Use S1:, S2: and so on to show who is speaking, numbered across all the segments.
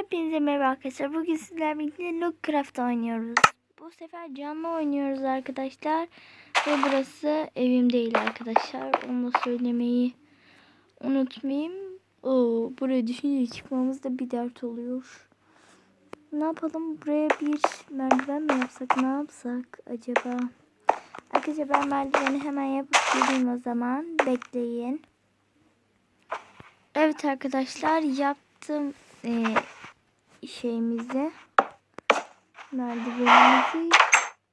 S1: Hepinize merhaba arkadaşlar. Bugün sizlerle birlikte Lookcraft oynuyoruz. Bu sefer canlı oynuyoruz arkadaşlar. Ve burası evim değil arkadaşlar. Onu söylemeyi unutmayayım. Oo, buraya düşünce çıkmamız da bir dert oluyor. Ne yapalım? Buraya bir merdiven mi yapsak? Ne yapsak acaba? Arkadaşlar ben merdiveni hemen yapıp geleyim o zaman. Bekleyin. Evet arkadaşlar yaptım e, şeyimizi merdivenimizi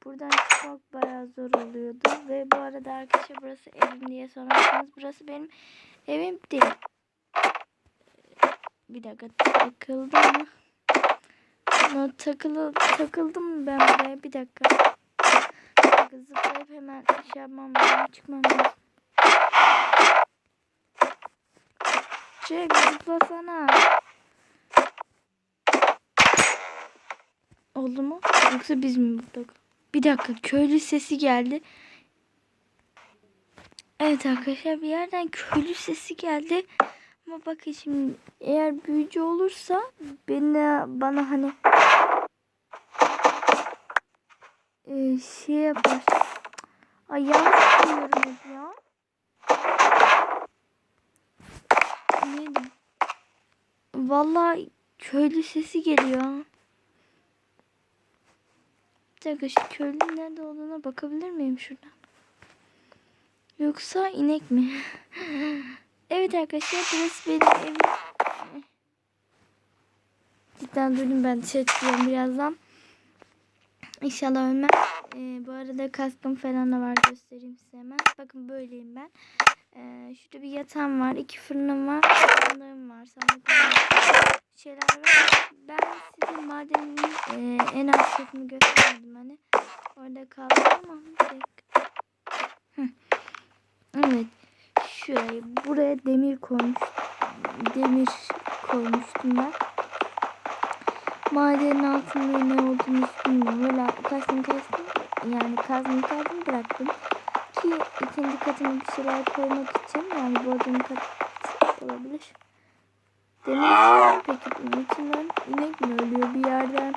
S1: buradan çıkmak bayağı zor oluyordu ve bu arada arkadaşlar burası evim diye sorarsanız burası benim evim değil. Bir dakika takıldı mı? Ama takılı, takıldım ben buraya? Bir dakika. Zıplayıp hemen şey yapmam lazım. Çıkmam lazım. Çek zıplasana. Oldu mu? Yoksa biz mi bulduk? Bir dakika köylü sesi geldi. Evet arkadaşlar bir yerden köylü sesi geldi. Ama bakın şimdi eğer büyücü olursa beni bana hani e, şey yapar. Ay yanlış hep ya. Neydi? Vallahi köylü sesi geliyor. Bir dakika köylünün nerede olduğuna bakabilir miyim şuradan? Yoksa inek mi? evet arkadaşlar burası benim evim. Cidden duydum ben dışarı çıkıyorum birazdan. İnşallah ölmem. Ee, bu arada kaskım falan da var göstereyim size hemen. Bakın böyleyim ben. Ee, şurada bir yatağım var. iki fırınım var. Sandığım var. Sandıklarım var. Şeyler var. Ben size madenin e, en alt katını göstermedim hani. Orada kaldım ama. Evet. Şuraya buraya demir koymuş. Demir koymuştum ben. Madenin altında ne olduğunu bilmiyorum. Böyle kastım kastım yani kazdım kazdım bıraktım ki ikinci katına bir şeyler koymak için yani bodrum kat olabilir. Demir peki bunun içinden inek mi ölüyor bir yerden?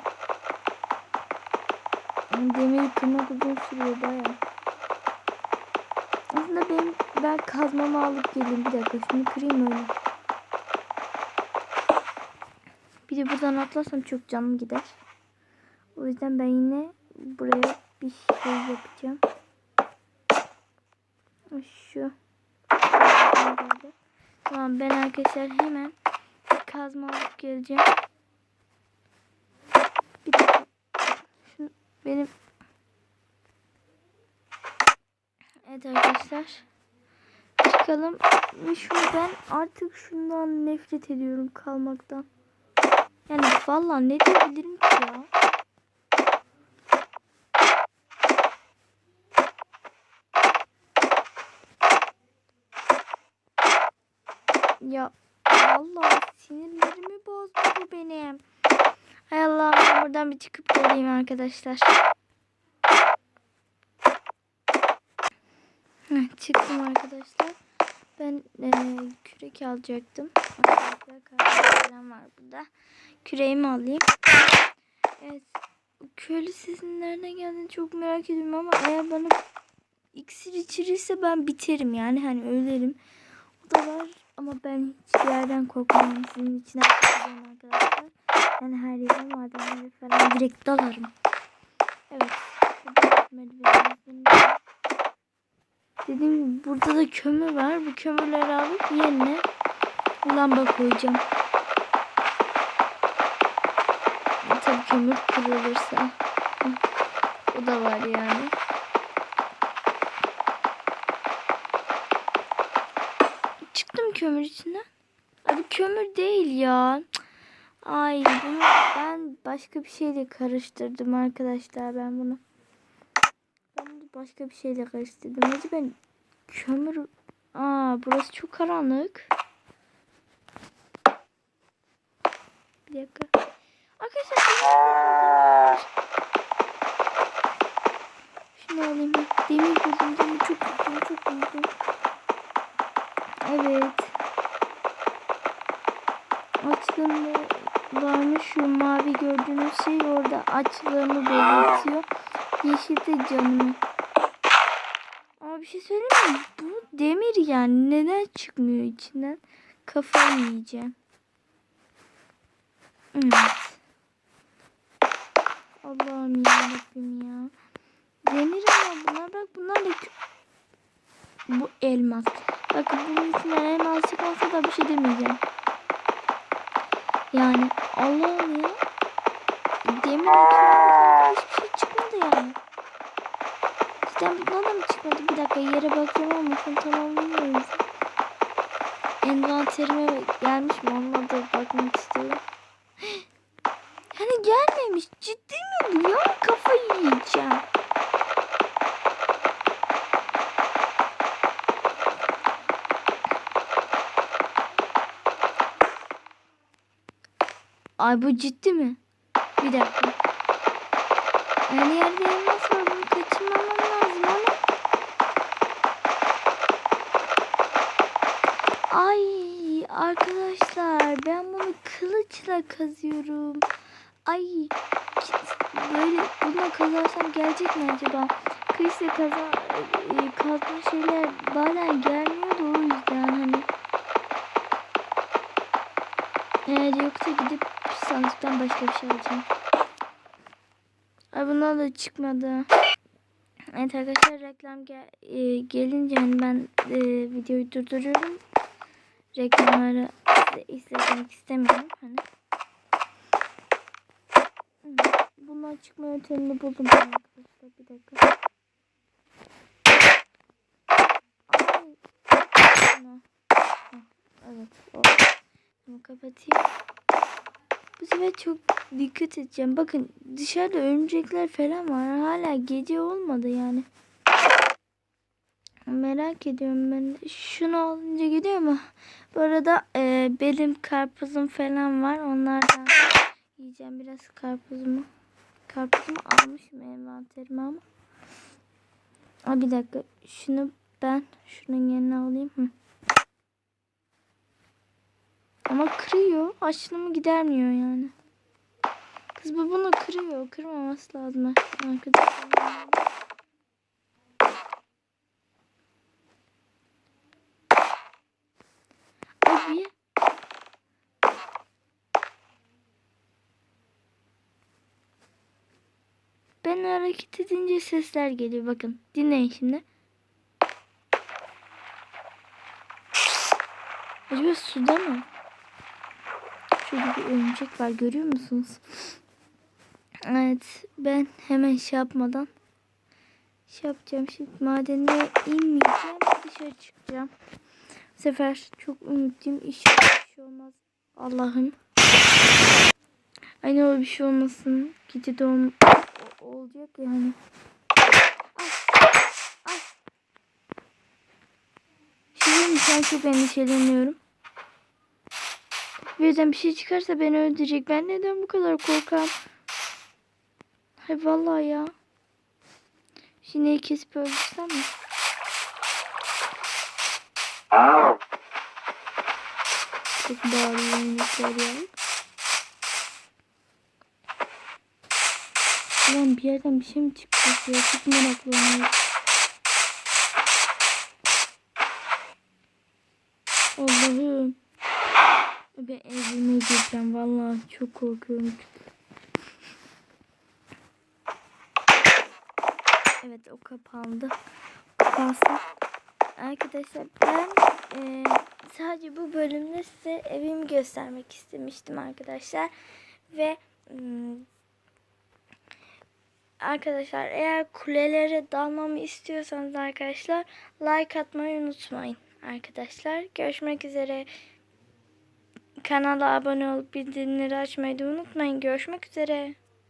S1: Demir kırmak uzun sürüyor baya. Aslında benim ben kazmamı alıp geleyim bir dakika şunu kırayım öyle. Bir de buradan atlarsam çok canım gider. O yüzden ben yine buraya bir şey yapacağım. Şu. Tamam ben arkadaşlar hemen kazma alıp geleceğim. Bir dakika. Şunu benim Evet arkadaşlar. Çıkalım. Şu ben artık şundan nefret ediyorum kalmaktan. Yani vallahi ne diyebilirim ki ya? Ya vallahi sinirlerimi bozdu bu benim. Hay Allah ben buradan bir çıkıp geleyim arkadaşlar. Çıktım arkadaşlar. Ben e, kürek alacaktım. Arkadaşlar var burada. Küreğimi alayım. Evet. Köylü sesin nereden geldiğini çok merak ediyorum ama eğer bana iksir içirirse ben biterim yani hani ölerim. O da var ama ben hiçbir yerden korkmam. Sizin içine bakacağım arkadaşlar. Yani her yere madenlere falan direkt dalarım. Evet. Dediğim gibi burada da kömür var. Bu kömürleri alıp yerine lamba koyacağım. Tabii kömür kırılırsa. O da var yani. Çıktım kömür içinden. Abi kömür değil ya. Ay bunu ben başka bir şeyle karıştırdım arkadaşlar ben bunu. Ben bunu başka bir şeyle karıştırdım. Acaba ben kömür... Aa burası çok karanlık. Bir dakika. Arkadaşlar şunu alayım. Demir buldum. Demir çok buldum. Çok buldum. Evet. Açtığımda varmış. Şu mavi gördüğünüz şey orada açlığımı belirtiyor. Yeşil de canımı. Ama bir şey söyleyeyim mi? Bu demir yani. Neden çıkmıyor içinden? Kafayı yiyeceğim. Evet. Allah'ım yarabbim ya. Demir ama bunlar bak bunlar da bu elmas. Bakın bunun içinden elmas çıkmasa da bir şey demeyeceğim. Yani Allah'ım ya. Demir açıyorum hiçbir şey çıkmadı yani. Cidden bundan da mı çıkmadı? Bir dakika yere bakacağım ama sen tamamlayamıyoruz. Envanterime gelmiş mi? Onunla bakmak istiyorum. Hani gelmemiş. Ciddi mi bu ya? Kafayı yiyeceğim. Ay bu ciddi mi? Bir dakika. Yani yerde elmas var. Bunu kaçırmamam lazım ama. Ay arkadaşlar ben bunu kılıçla kazıyorum. Ay böyle bununla kazarsam gelecek mi acaba? Kılıçla kaza, e, kazma şeyler bazen gelmiyor da o yüzden hani. Eğer yoksa gidip sandıktan başka bir şey alacağım. Ay bundan da çıkmadı. Evet arkadaşlar reklam gel e, gelince hani ben e, videoyu durduruyorum. Reklamları izlemek istemiyorum. Hani. Hı, Bundan çıkma yöntemini buldum arkadaşlar. Bir dakika. Evet. O. Bunu kapatayım. Bu sefer çok dikkat edeceğim. Bakın dışarıda örümcekler falan var. Hala gece olmadı yani. Merak ediyorum ben. Şunu alınca gidiyor mu? Bu arada e, benim karpuzum falan var. Onlardan yiyeceğim biraz karpuzumu. Karpuzumu almışım envanterime ama. Aa, bir dakika. Şunu ben şunun yerine alayım. Hı. Ama kırıyor. Açlığımı gidermiyor yani. Kız bu bunu kırıyor. Kırmaması lazım arkadaşlar. Abi. Ben hareket edince sesler geliyor. Bakın dinleyin şimdi. Acaba suda mı? Şurada bir örümcek var görüyor musunuz? Evet ben hemen şey yapmadan şey yapacağım şimdi madene inmeyeceğim dışarı çıkacağım. Bu sefer çok umutluyum inşallah bir şey olmaz. Allah'ım. Aynı o bir şey olmasın. Gece o- olacak yani. Ay, ay. Şimdi ben çok endişeleniyorum. Birden bir şey çıkarsa beni öldürecek. Ben neden bu kadar korkam? Hay vallahi ya. Şimdi kesip öldürsem mi? Çok bağırıyor minikler ya. Ulan bir yerden bir şey mi çıkacak ya? Çok meraklanıyorum. Allah'ım. Ben evime gireceğim. Vallahi çok korkuyorum. Evet o kapandı. Kapansın. Arkadaşlar ben e, sadece bu bölümde size evimi göstermek istemiştim arkadaşlar. Ve mm, arkadaşlar eğer kulelere dalmamı istiyorsanız arkadaşlar like atmayı unutmayın arkadaşlar. Görüşmek üzere. Kanala abone olup bildirimleri açmayı da unutmayın. Görüşmek üzere.